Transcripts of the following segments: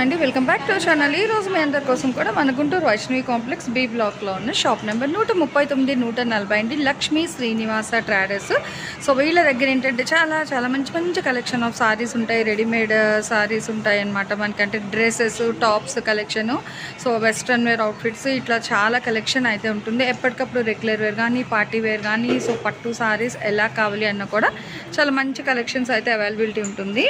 అండి welcome back to channel. ఈ రోజు మీ అందరి కోసం కూడా మన గుంటూరు వైష్ణవి కాంప్లెక్స్ బి బ్లాక్లో ఉన్న షాప్ నెంబర్ నూట ముప్పై తొమ్మిది నూట నలభై అండి లక్ష్మీ శ్రీనివాస ట్రాడర్స్. సో వీళ్ళ దగ్గర ఏంటంటే చాలా చాలా మంచి మంచి కలెక్షన్ ఆఫ్ సారీస్ ఉంటాయి. రెడీమేడ్ సారీస్ uh, ఉంటాయి అనమాట మనకంటే dresses tops collection so western wear outfits ఇట్లా చాలా కలెక్షన్ అయితే ఉంటుంది. ఎప్పటికప్పుడు రెగ్యులర్ వేర్ కానీ పార్టీ వేర్ కానీ సో పట్టు సారీస్ ఎలా కావాలి అన్న కూడా చాలా మంచి కలెక్షన్స్ అయితే అవైలబిలిటీ ఉంటుంది.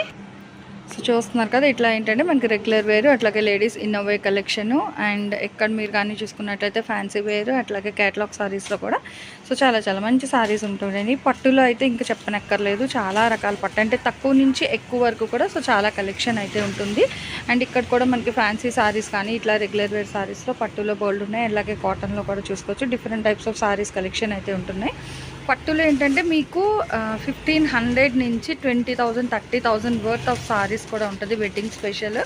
సో చూస్తున్నారు కదా ఇట్లా ఏంటంటే మనకి రెగ్యులర్ వేరు అట్లాగే లేడీస్ ఇన్నోవే కలెక్షను అండ్ ఎక్కడ మీరు కానీ చూసుకున్నట్లయితే ఫ్యాన్సీ వేరు అట్లాగే క్యాటలాగ్ సారీస్లో కూడా. సో చాలా చాలా మంచి సారీస్ ఉంటుందండి. పట్టులో అయితే ఇంకా చెప్పనక్కర్లేదు చాలా రకాల పట్టు అంటే తక్కువ నుంచి ఎక్కువ వరకు కూడా సో చాలా కలెక్షన్ అయితే ఉంటుంది. అండ్ ఇక్కడ కూడా మనకి ఫ్యాన్సీ సారీస్ కానీ ఇట్లా రెగ్యులర్ వేర్ సారీస్లో పట్టులో బోల్డ్ ఉన్నాయి అలాగే కాటన్లో కూడా చూసుకోవచ్చు. Different types of sarees collection అయితే ఉంటున్నాయి. పట్టులో ఏంటంటే మీకు ఫిఫ్టీన్ హండ్రెడ్ నుంచి twenty thousand thirty thousand worth of sarees కూడా ఉంటుంది వెడ్డింగ్ స్పెషల్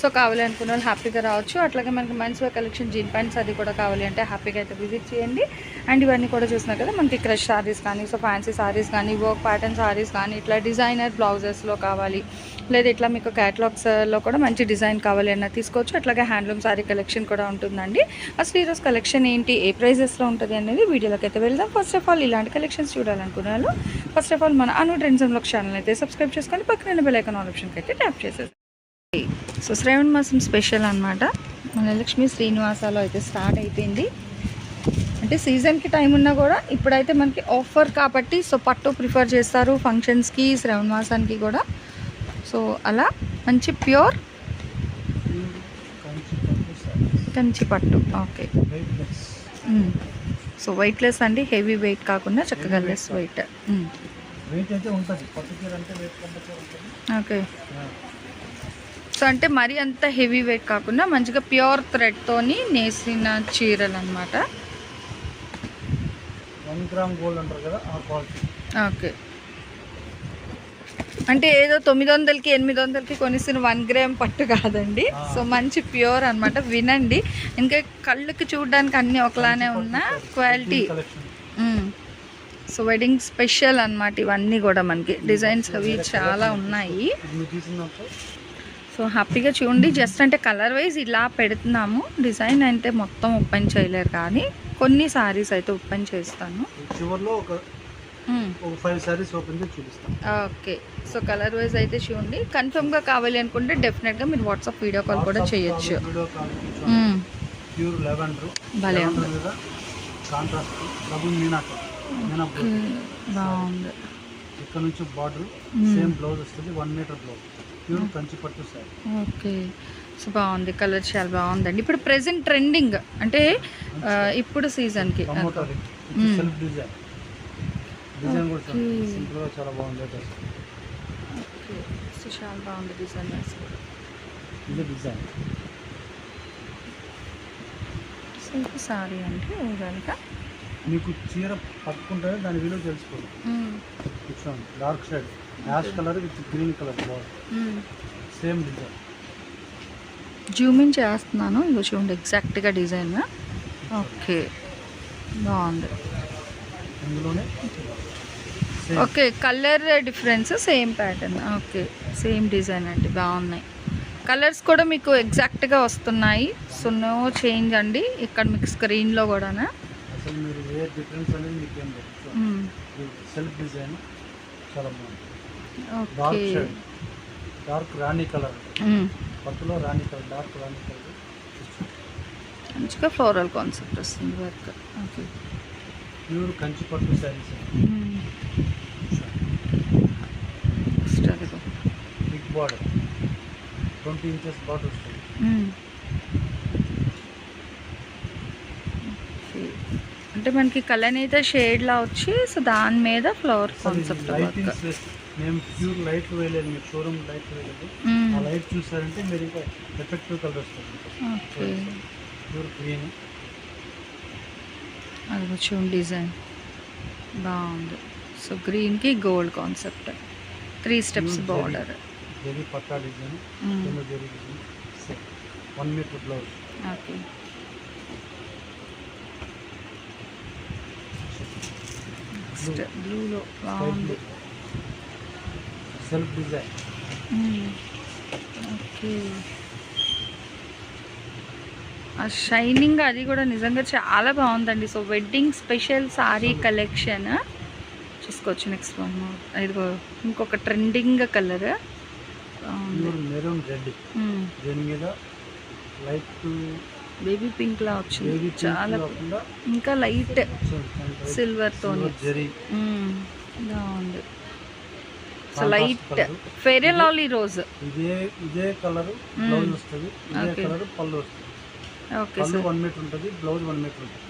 సో కావాలి అనుకున్న వాళ్ళు హ్యాపీగా రావచ్చు. అట్లాగే మనకి మంచిగా కలెక్షన్ జీన్ ప్యాంట్స్ అది కూడా కావాలి అంటే హ్యాపీగా అయితే విజిట్ చేయండి. అండ్ ఇవన్నీ కూడా చూసినా కదా మనకి క్రష్ సారీస్ కానీ సో ఫ్యాన్సీ సారీస్ కానీ వర్క్ ప్యాటర్న్ సారీస్ కానీ ఇట్లా డిజైనర్ బ్లౌజెస్లో కావాలి. లేదా ఇట్లా మీకు క్యాటలాగ్స్లో కూడా మంచి డిజైన్ కావాలి అన్న తీసుకోవచ్చు. అట్లాగే హ్యాండ్లూమ్ సారీ కలెక్షన్ కూడా ఉంటుందండి. అసలు ఈరోజు కలెక్షన్ ఏంటి ఏ ప్రైజెస్లో ఉంటుంది అనేది వీడియోలోకి అయితే వెళ్దాం. ఫస్ట్ ఆఫ్ ఆల్ ఇలాంటి కలెక్షన్స్ చూడాలనుకున్నాను. ఫస్ట్ ఆఫ్ ఆల్ మన అను ట్రెండ్స్లో ఛానల్ అయితే సబ్స్క్రైబ్ చేసుకొని పక్కన బెల్ ఐకాన్ ఆప్షన్కి అయితే ట్యాప్ చేసేసి సో శ్రావణ మాసం స్పెషల్ అనమాట మన లక్ష్మీ శ్రీనివాసాలో అయితే స్టార్ట్ అయిపోయింది. అంటే సీజన్కి టైం ఉన్నా కూడా ఇప్పుడైతే మనకి ఆఫర్ కాబట్టి సో పట్టు ప్రిఫర్ చేస్తారు ఫంక్షన్స్కి శ్రావణ మాసానికి కూడా. సో అలా మంచి ప్యూర్ కంచి పట్టు ఓకే సో వెయిట్లెస్ అండి హెవీ వెయిట్ కాకుండా చక్కగా లెస్ వెయిట్ ఓకే సో అంటే మరీ అంత హెవీ వెయిట్ కాకుండా మంచిగా ప్యూర్ థ్రెడ్తోని నేసిన చీరలు అనమాట ఓకే అంటే ఏదో తొమ్మిది వందలకి ఎనిమిది వందలకి కొనిస్తున్న వన్ గ్రామ్ పట్టు కాదండి. సో మంచి ప్యూర్ అన్నమాట. వినండి. ఇంకా కళ్ళకి చూడడానికి అన్నీ ఒకలానే ఉన్న క్వాలిటీ. సో వెడ్డింగ్ స్పెషల్ అన్నమాట ఇవన్నీ కూడా మనకి. డిజైన్స్ అవి చాలా ఉన్నాయి. సో హ్యాపీగా చూడండి. జస్ట్ అంటే కలర్ వైజ్ ఇలా పెడుతున్నాము. డిజైన్ అయితే మొత్తం ఓపెన్ చేయలేరు కానీ కొన్ని సారీస్ అయితే ఓపెన్ చేస్తాను. చివరిలో ఒక మ్మ్. ఒక ఫైవ్ సారీస్ ఓపెన్ చేసి చూపిస్తాను ఓకే సో కలర్ వైజ్ అయితే చూడండి కన్ఫర్మ్గా కావాలి అనుకుంటే డెఫినెట్గా మీరు వాట్సాప్ వీడియో కాల్ కూడా చేయొచ్చు. ప్యూర్ లెవెండర్ భలే కాంట్రాస్ట్ డబుల్ బ్లౌజ్ మ్మ్. బాగుంది. ఇక్కడ నుంచి బార్డర్. సేమ్ బ్లౌజ్ వస్తుంది one metre blouse pure Kanchi పట్టు సారీ. ఓకే సో బాగుంది. కలర్ చాలా బాగుందండి. ఇప్పుడు ప్రెసెంట్ ట్రెండింగ్ అంటే ఇప్పుడు సీజన్కి. సెల్ఫ్ డిజైన్ డిజైన్ కూడా Okay. సింపుల్గా చాలా బాగుంది ఓకే సో చాలా బాగుంది డిజైన్ ఇది డిజైన్ సిల్క్ సారీ అంటే ఓవరాల్గా మీకు చీర పట్టుకుంటే దాని విలువ తెలుసుకోదు కూర్చోండి dark shade ash colour with green colour same design zoom in చేస్తున్నాను. ఇగో చూడండి ఎగ్జాక్ట్గా డిజైన్ ఓకే బాగుంది. Okay colour difference same pattern. Okay same design అండి బాగున్నాయి. కలర్స్ కూడా మీకు ఎగ్జాక్ట్గా వస్తున్నాయి సో నో చేంజ్ అండి ఇక్కడ మీకు స్క్రీన్లో కూడానా? అసలు మీరు ఏ డిఫరెన్స్ అనేది మీకు ఏం లేదు సెల్ఫ్ డిజైన్ చాలా బాగుంది. ఓకే. డార్క్ షేడ్ డార్క్ రాణి కలర్. పట్టులో రాణి కలర్ డార్క్ రాణి కలర్. మంచిగా ఫ్లోరల్ కాన్సెప్ట్ వస్తుంది వర్క్. ఓకే. ప్యూర్ కంచి పట్టు sarees. Big border twenty inches border వస్తుంది. అంటే మనకి కలనైతే షేడ్లా వచ్చి సో దాని మీద ఫ్లవర్ కాన్సెప్ట్ మేము ప్యూర్ లైట్ వేయలేదు మీరు షోరూమ్ లైట్ వేయలేదు. ఆ లైట్ చూసారంటే మీరు ఇంకా ఎఫెక్టివ్ కలర్ వస్తుంది. ప్యూర్ గ్రీన్ అది వచ్చి డిజైన్ బాగుంది సో గ్రీన్కి gold concept three steps Huge border zari పట్టా డిజైన్ కింద zari design one metre blouse okay next బ్లూలో బాగుంది సెల్ఫ్ డిజైన్ ఓకే ఆ షైనింగ్ అది కూడా నిజంగా చాలా బాగుందండి. So wedding special saree collection. చూసుకోవచ్చు నెక్స్ట్ వన్ ఇదిగో ఇంకొక ట్రెండింగ్ కలర్. బాగుంది. Pure maroon red. దీని మీద లైట్ బేబీ పింక్ లా వచ్చింది. చాలా ఇంకా లైట్ సిల్వర్ తోని. మ్మ్. బాగుంది సో లైట్ colour. ఫెరే లాలీ రోజ్. ఇదే ఇదే కలర్ బ్లౌజ్ వస్తుంది. ఇదే. కలర్ పళ్ళు వస్తుంది. పళ్ళు వన్ మీటర్ ఉంటుంది బ్లౌజ్ వన్ మీటర్ ఉంటుంది.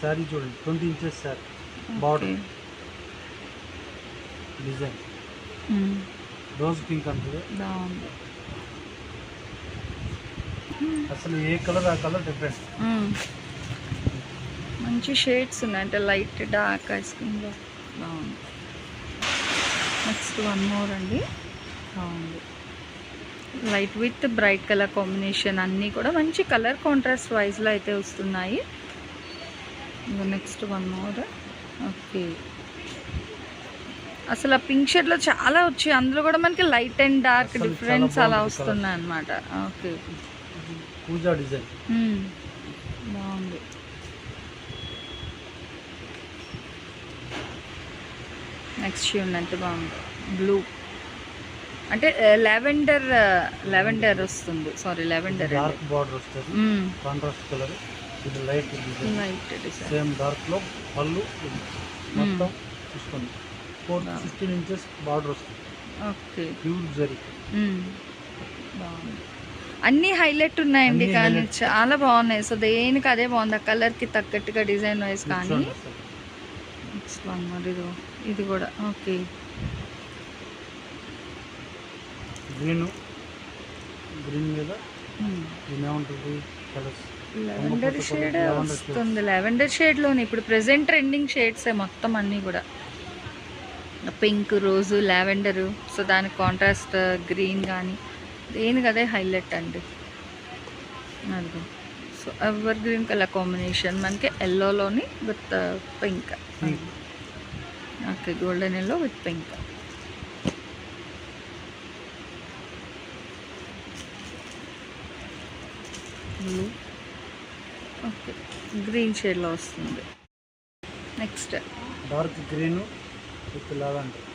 శారీ చూడండి twenty inches saree border. Okay. Design. Rose pink అంటుంది. అసలు ఏ కలర్ ఆ కలర్ డిఫరెంట్. మంచి షేడ్స్ ఉన్నాయి అంటే లైట్ డార్క్ ఐస్ క్రీమ్లో. బాగుంది. నెక్స్ట్ వన్ మోర్ అండి. బాగుంది. Light with bright colour combination అన్నీ కూడా మంచి కలర్ కాంట్రాస్ట్ వైజ్లో అయితే వస్తున్నాయి. నెక్స్ట్ వన్ మోర్ ఓకే అసలు ఆ పింక్ షేడ్లో చాలా వచ్చాయి. అందులో కూడా మనకి లైట్ అండ్ డార్క్ డిఫరెన్స్ అలా వస్తున్నాయి అనమాట ఓకే మ్మ్. బాగుంది. నెక్స్ట్ చూడండి అంటే బాగుంది. బ్లూ అంటే లెవెండర్ లెవెండర్ వస్తుంది. సారీ లెవెండర్ డార్క్ బార్డర్ వస్తుంది. కాంట్రాస్ట్ కలర్ ఇది లైట్ లైట్ సేమ్ డార్క్లో పళ్ళు. మొత్తం చూసుకోండి. ఫోర్ ఫిఫ్టీన్ ఇంచెస్ బార్డర్ వస్తుంది. ఓకే. ప్యూర్ జరీ అన్నీ హైలైట్ ఉన్నాయండి కానీ. చాలా బాగున్నాయి. సో దేనికి అదే బాగుంది. ఆ కలర్కి తగ్గట్టుగా డిజైన్ వైజ్ కానీ. నెక్స్ట్ వన్ మరి ఇది కూడా. ఓకే. గ్రీన్ గ్రీన్ మీద దీని ఏముంటుంది కలర్స్? Lavender shade. వస్తుంది. లెవెండర్ షేడ్లోనే ఇప్పుడు ప్రెసెంట్ ట్రెండింగ్ షేడ్సే మొత్తం అన్నీ కూడా. పింక్ రోజు లావెండరు సో దానికి కాంట్రాస్ట్ గ్రీన్ కానీ దేనికి అదే హైలైట్ అండి. అదిగో. So ever green colour combination మనకి ఎల్లోలోని with pink. Okay golden yellow with pink blue. Okay. Green షేడ్లో వస్తుంది. Next. Dark green with lavender.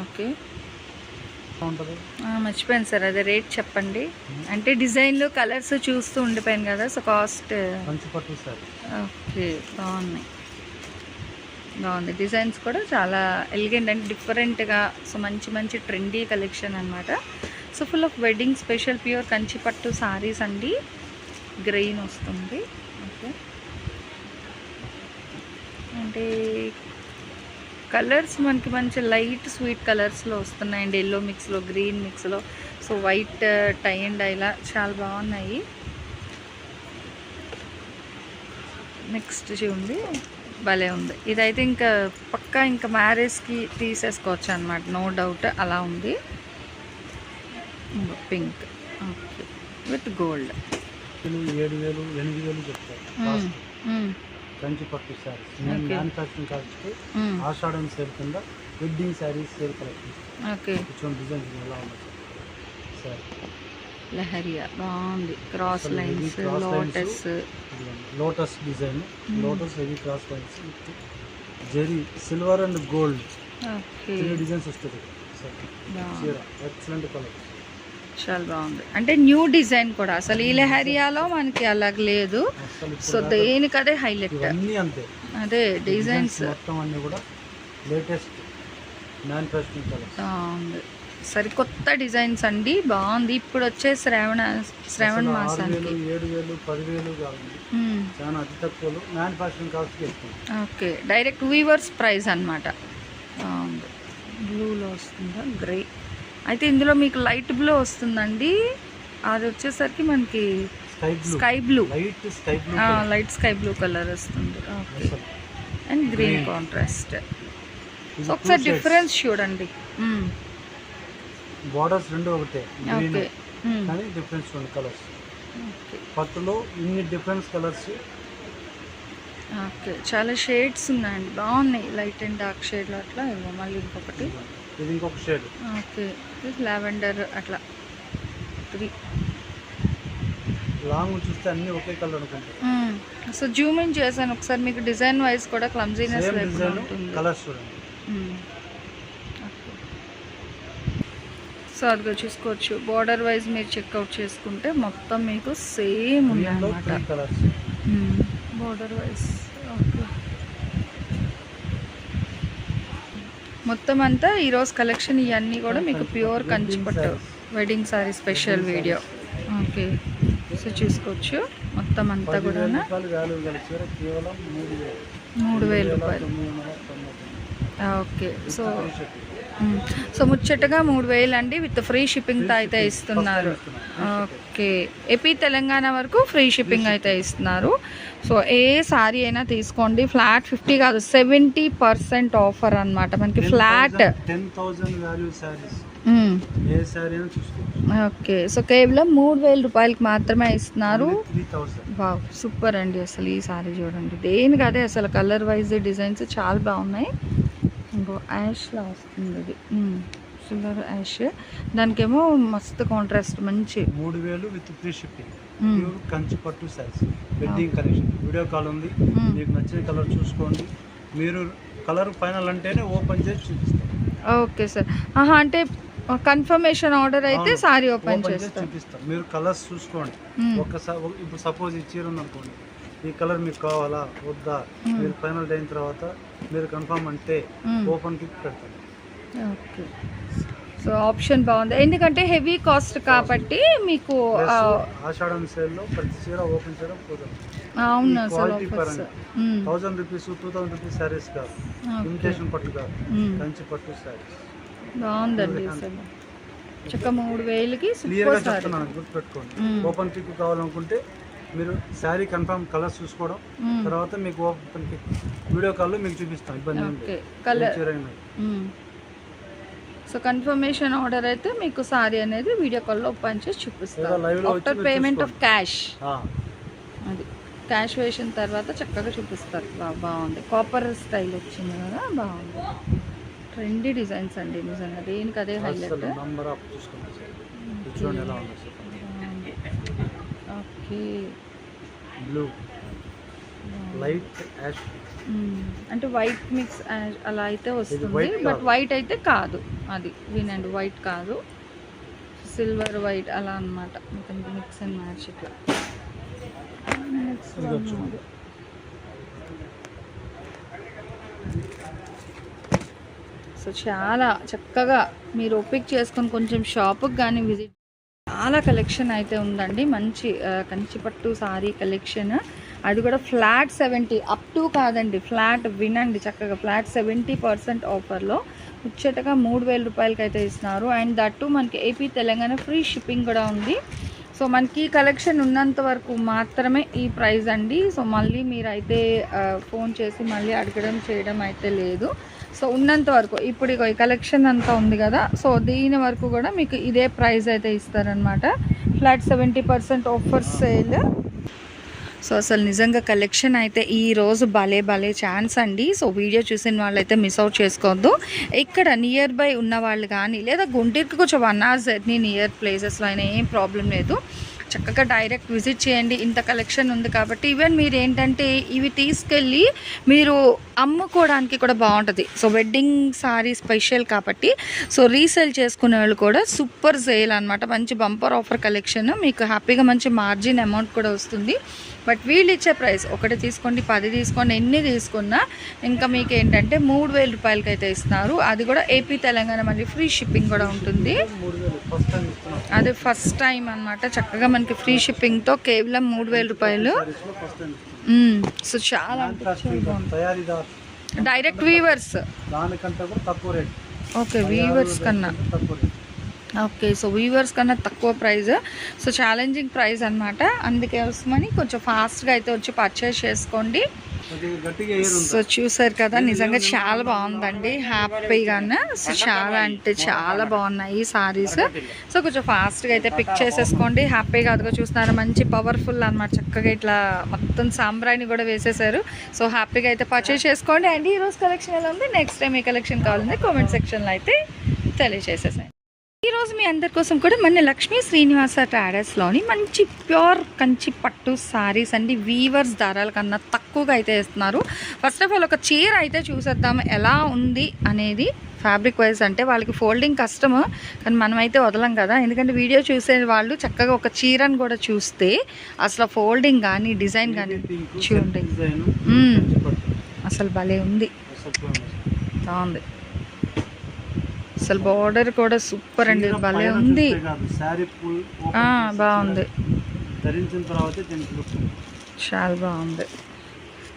Okay. మర్చిపోయాను సార్. అదే రేట్ చెప్పండి. అంటే డిజైన్లు కలర్స్ చూస్తూ ఉండిపోయాను కదా సో కాస్ట్ కంచి పట్టు సారీ. ఓకే. బాగున్నాయి. బాగుంది. డిజైన్స్ కూడా చాలా ఎలిగెంట్ అండ్ డిఫరెంట్గా సో మంచి మంచి ట్రెండీ కలెక్షన్ అనమాట so full of wedding special pure Kanchi పట్టు సారీస్ అండి. గ్రెయిన్ వస్తుంది. ఓకే అంటే కలర్స్ మనకి మంచి లైట్ స్వీట్ కలర్స్లో వస్తున్నాయండి. ఎల్లో మిక్స్లో గ్రీన్ మిక్స్లో సో వైట్ టై అండ్ ఇలా చాలా బాగున్నాయి. నెక్స్ట్ చూడండి. భలే ఉంది. ఇదైతే ఇంకా పక్కా ఇంకా మ్యారేజ్కి తీసేసుకోవచ్చు అనమాట నో డౌట్ అలా ఉంది. పింక్. ఓకే. With gold. ఏడు వేలు ఎనిమిది వేలు చెప్తారు. కంచి పట్టు శారీస్. మేము Okay. మ్యానుఫ్యాక్చరింగ్ కాస్ట్ ఆషాఢం సేల్ కింద wedding sarees sale collection. Okay. కూర్చొని డిజైన్ ఎలా ఉన్నాయి? సార్. లహరియా. బాగుంది. Cross lines. Lotus. Lotus design. Lotus heavy cross lines zari silver and gold. Three designs వస్తుంది సార్. Excellent colour. చాలా బాగుంది. అంటే న్యూ డిజైన్ కూడా. అసలు ఈ లహరియాలో మనకి అలాగ లేదు. సో ఇప్పుడు దేనికి అదే హైలైట్ అదే డిజైన్స్ బాగుంది. సరికొత్త డిజైన్స్ అండి. బాగుంది. ఇప్పుడు వచ్చే శ్రావణ శ్రావణ మాసానికి. ఓకే. డైరెక్ట్ వీవర్స్ ప్రైస్ అనమాట బాగుంది. బ్లూలో వస్తుందా? గ్రే అయితే ఇందులో మీకు లైట్ బ్లూ వస్తుందండి. అది వచ్చేసరికి మనకి sky blue light sky blue colour వస్తుంది. Okay and green. కాంట్రాస్ట్ ఒకసారి డిఫరెన్స్ చూడండి. బార్డర్స్ రెండు ఒకటే. Okay hmm. కానీ డిఫరెన్స్ రెండు కలర్స్ పట్టులో ఇన్ని డిఫరెన్స్ కలర్స్ ఓకే చాలా షేడ్స్ ఉన్నాయండి. బాగున్నాయి. లైట్ అండ్ డార్క్ షేడ్లో అట్లా ఇవ్వ మళ్ళీ ఇంకొకటి. ఇది ఇంకొక షేడ్. ఓకే. లావెండర్ అట్లా. త్రీ లాంగ్ చూస్తే అన్ని ఒకే కలర్ అనుకుంటారు సో జూమ్ ఇన్ చేశాను. ఒకసారి మీకు డిజైన్ వైజ్ కూడా క్లమ్జీనెస్ కలర్స్ చూడండి. సో అదిగో చూసుకోవచ్చు. బార్డర్ వైజ్ మీరు చెక్అవుట్ చేసుకుంటే మొత్తం మీకు same colours border wise okay మొత్తం అంతా ఈరోజు కలెక్షన్ ఇవన్నీ కూడా మీకు ప్యూర్ కంచిపట్టు wedding saree special video. Okay. So చూసుకోవచ్చు. మొత్తం అంతా కూడా మూడు వేలు. రూపాయలు. ఓకే. సో. సో ముచ్చటగా మూడు వేలు అండి విత్ ఫ్రీ షిప్పింగ్తో అయితే. ఇస్తున్నారు. ఓకే. ఏపీ తెలంగాణ వరకు ఫ్రీ షిప్పింగ్ అయితే ఇస్తున్నారు. సో ఏ సారీ అయినా తీసుకోండి. ఫ్లాట్ ఫిఫ్టీ కాదు సెవెంటీ పర్సెంట్ ఆఫర్ అనమాట మనకి ఫ్లాట్ 10,000 10,000 వాల్యూ శారీస్ ఏ శారీ అయినా చూసుకోవచ్చు. ఓకే. సో కేవలం మూడు వేల రూపాయలకి మాత్రమే ఇస్తున్నారు. వావ్ సూపర్ అండి అసలు ఈ సారీ చూడండి. దేనికి అదే అసలు కలర్ వైజ్ డిజైన్స్ చాలా బాగున్నాయి. ఇంకో యాష్లా వస్తుంది ఇది సిల్వర్ యాష్. దానికేమో మస్తు కాంట్రాస్ట్ మంచి. మూడు వేలు విత్ ఫ్రీ షిప్పింగ్ కంచి పట్టు sarees wedding collection video call ఉంది. మీకు నచ్చిన కలర్ చూసుకోండి. మీరు కలర్ ఫైనల్ అంటేనే ఓపెన్ చేసి చూపిస్తాం. Okay sir. ఆహా అంటే కన్ఫర్మేషన్ ఆర్డర్ అయితే. సారీ ఓపెన్ చేసి చేస్తాం. చూపిస్తాం. మీరు కలర్స్ చూసుకోండి. మ్మ్. ఒక్కసారి ఇప్పుడు సపోజ్ ఈ చీర ఉందనుకోండి. ఈ కలర్ మీకు కావాలా? వద్దా. మీరు ఫైనల్ అయిన తర్వాత మీరు కన్ఫర్మ్ అంటే. ఓపెన్ పిక్ పెడతాం ఓకే సో ఆప్షన్ బాగుంది. ఎందుకంటే హెవీ కాస్ట్ కాబట్టి మీకు ప్లస్ ఆషాఢం సేల్లో ప్రతి చీర ఓపెన్ చేయడం కుదరదు. అవును ఆఫర్స్ పరంగా. Thousand rupees two thousand rupees sarees కాదు. ఇమిటేషన్ పట్టు కాదు. కంచి పట్టు శారీస్ బాగుందండి చక్క మూడు వేలకి సారీ. గుర్తుపెట్టుకోండి. ఓపెన్ పిక్ కావాలనుకుంటే మీరు శారీ కన్ఫర్మ్ కలర్స్ చూసుకోవడం తర్వాత మీకు వీడియో కాల్లో మీకు చూపిస్తాం ఇబ్బంది కలర్. సో కన్ఫర్మేషన్ ఆర్డర్ అయితే మీకు సారీ అనేది వీడియో కాల్లో ఓపెన్ చేసి చూపిస్తారు ఆఫ్టర్ పేమెంట్ ఆఫ్ క్యాష్ అది. క్యాష్ వేసిన తర్వాత చక్కగా చూపిస్తారు. బాగుంది. కాపర్ స్టైల్ వచ్చింది కదా బాగుంది. ట్రెండీ డిజైన్స్ అండి నిజంగా. దేనికి అదే హైలైట్ అసలు నంబర్ ఆఫ్ చూసుకోండి సార్. ఇది చూడండి ఎలా ఉంది sir okay. Blue. Light ash. అంటే వైట్ మిక్స్ అలా అయితే వస్తుంది. బట్. వైట్ అయితే కాదు అది. వినండి వైట్ కాదు. సిల్వర్ వైట్ అలా అనమాట మిక్స్ అండ్ మ్యాచ్ ఇట్లా. సో చాలా చక్కగా మీరు ఒపిక్ చేసుకొని కొంచెం షాప్కి కానీ విజిట్ చాలా కలెక్షన్ అయితే ఉందండి. మంచి కంచిపట్టు సారీ కలెక్షన్ అది కూడా ఫ్లాట్ సెవెంటీ అప్ టు కాదండి ఫ్లాట్ వినండి చక్కగా ఫ్లాట్ సెవెంటీ పర్సెంట్ ఆఫర్లో ముచ్చటగా మూడు వేల రూపాయలకి అయితే ఇస్తున్నారు. అండ్ దట్టు మనకి ఏపీ తెలంగాణ ఫ్రీ షిప్పింగ్ కూడా ఉంది. సో మనకి కలెక్షన్ ఉన్నంత వరకు మాత్రమే ఈ ప్రైస్ అండి. సో మళ్ళీ మీరైతే ఫోన్ చేసి మళ్ళీ అడగడం చేయడం అయితే లేదు. సో ఉన్నంత వరకు. ఇప్పుడు ఇగో ఈ కలెక్షన్ అంతా ఉంది కదా. సో దీని వరకు కూడా మీకు ఇదే ప్రైస్ అయితే ఇస్తారనమాట flat seventy percent offer sale so అసలు నిజంగా కలెక్షన్ అయితే ఈ రోజు భలే భలే ఛాన్స్ అండి. సో వీడియో చూసిన వాళ్ళైతే మిస్ అవుట్ చేసుకోవద్దు. ఇక్కడ నియర్ బై ఉన్న వాళ్ళు కానీ లేదా గుంటూరుకి కొంచెం వన్ అవర్ జర్నీ నియర్ ప్లేసెస్లో అయినా ఏం ప్రాబ్లం లేదు. చక్కగా డైరెక్ట్ విజిట్ చేయండి. ఇంత కలెక్షన్ ఉంది కాబట్టి ఈవెన్ మీరు ఏంటంటే ఇవి తీసుకెళ్ళి మీరు అమ్ముకోవడానికి కూడా బాగుంటుంది. సో వెడ్డింగ్ సారీ స్పెషల్ కాబట్టి సో రీసేల్ చేసుకునే వాళ్ళు కూడా సూపర్ సేల్ అనమాట మంచి బంపర్ ఆఫర్ కలెక్షన్ మీకు హ్యాపీగా మంచి మార్జిన్ అమౌంట్ కూడా వస్తుంది. బట్ వీళ్ళు ఇచ్చే ప్రైస్ ఒకటి తీసుకోండి పది తీసుకోండి ఎన్ని తీసుకున్నా ఇంకా మీకు ఏంటంటే మూడు వేల రూపాయలకి అయితే ఇస్తున్నారు. అది కూడా ఏపీ తెలంగాణ మళ్ళీ ఫ్రీ షిప్పింగ్ కూడా ఉంటుంది. అది ఫస్ట్ టైం అదే ఫస్ట్ టైం అన్నమాట. చక్కగా మనకి ఫ్రీ షిప్పింగ్తో కేవలం మూడు వేల రూపాయలు. సో చాలా డైరెక్ట్ వీవర్స్ దానికంటే కూడా తక్కువ రేట్ ఓకే వీవర్స్ కన్నా. తక్కువ రేట్ ఓకే సో వీవర్స్ కన్నా తక్కువ ప్రైస్ సో ఛాలెంజింగ్ ప్రైస్ అనమాట అందుకే వస్తామని కొంచెం ఫాస్ట్గా అయితే వచ్చి పర్చేస్ చేసుకోండి. సో చూసారు కదా నిజంగా చాలా బాగుందండి. హ్యాపీగానే సో చాలా అంటే చాలా బాగున్నాయి ఈ సారీస్ సో కొంచెం ఫాస్ట్గా అయితే పిక్ చేసేసుకోండి. హ్యాపీగా అదిగో చూస్తున్నారు మంచి పవర్ఫుల్ అన్నమాట. చక్కగా ఇట్లా మొత్తం సాంబ్రాణి కూడా వేసేసారు. సో హ్యాపీగా అయితే పర్చేస్ చేసుకోండి. అండ్ ఈ రోజు కలెక్షన్ ఎలా ఉంది? నెక్స్ట్ టైం ఏ కలెక్షన్ కావాలంటే కామెంట్ సెక్షన్లో అయితే తెలియజేసేసాయి ఈ రోజు మీ అందరి కోసం కూడా మన లక్ష్మీ శ్రీనివాస ట్రాడర్స్లోని మంచి ప్యూర్ కంచి పట్టు సారీస్ అండి. వీవర్స్ ధరల కన్నా తక్కువగా అయితే ఇస్తున్నారు. ఫస్ట్ ఆఫ్ ఆల్ ఒక చీర అయితే చూసేద్దాం. ఎలా ఉంది అనేది ఫ్యాబ్రిక్ వైజ్ అంటే వాళ్ళకి ఫోల్డింగ్ కష్టము కానీ మనమైతే వదలం కదా. ఎందుకంటే వీడియో చూసే వాళ్ళు చక్కగా ఒక చీరను కూడా చూస్తే అసలు ఫోల్డింగ్ కానీ డిజైన్ కానీ చూడండి. అసలు భలే ఉంది. బాగుంది. అసలు బార్డర్ కూడా సూపర్ అండి. భలే ఉంది. బాగుంది. ధరించిన తర్వాత చాలా బాగుంది.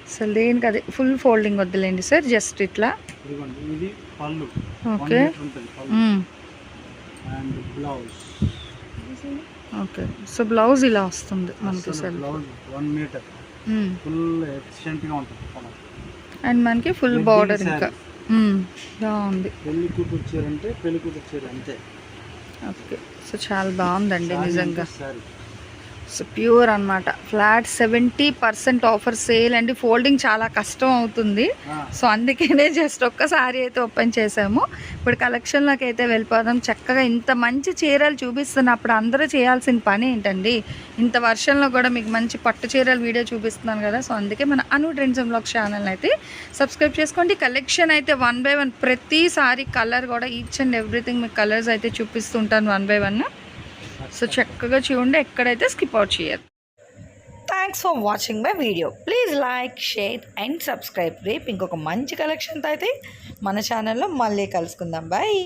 అసలు దేనికి అది ఫుల్ ఫోల్డింగ్ వద్దులేండి సార్ జస్ట్ ఇట్లా. ఓకే. ఓకే. సో బ్లౌజ్ ఇలా వస్తుంది మనకి కలర్ అండ్ మనకి ఫుల్ బార్డర్ ఇంకా. బాగుంది. పెళ్ళి కూతురు చీర అంటే పెళ్ళి కూతురు చీర అంతే. ఓకే. సో చాలా బాగుందండి నిజంగా. సో ప్యూర్ అన్నమాట. Flat seventy percent offer sale అండి ఫోల్డింగ్ చాలా కష్టం అవుతుంది. సో అందుకనే జస్ట్ ఒక్కసారి అయితే ఓపెన్ చేసాము. ఇప్పుడు కలెక్షన్లోకి అయితే వెళ్ళిపోదాం. చక్కగా ఇంత మంచి చీరలు చూపిస్తున్నప్పుడు అందరూ చేయాల్సిన పని ఏంటండి? ఇంత వర్షంలో కూడా మీకు మంచి పట్టు చీరల వీడియో చూపిస్తున్నాను కదా. సో అందుకే మన అను ట్రెండ్స్ బ్లాగ్ ఛానల్ అయితే సబ్స్క్రైబ్ చేసుకోండి. కలెక్షన్ అయితే వన్ బై వన్ ప్రతిసారి కలర్ కూడా ఈచ్ అండ్ ఎవ్రీథింగ్ మీకు కలర్స్ అయితే చూపిస్తుంటాను వన్ బై వన్. సో చక్కగా చూడండి ఎక్కడైతే స్కిప్ అవుట్ చేయదు thanks for watching my video please like share and subscribe రేపు ఇంకొక మంచి కలెక్షన్తో అయితే మన ఛానల్లో మళ్ళీ కలుసుకుందాం. బాయ్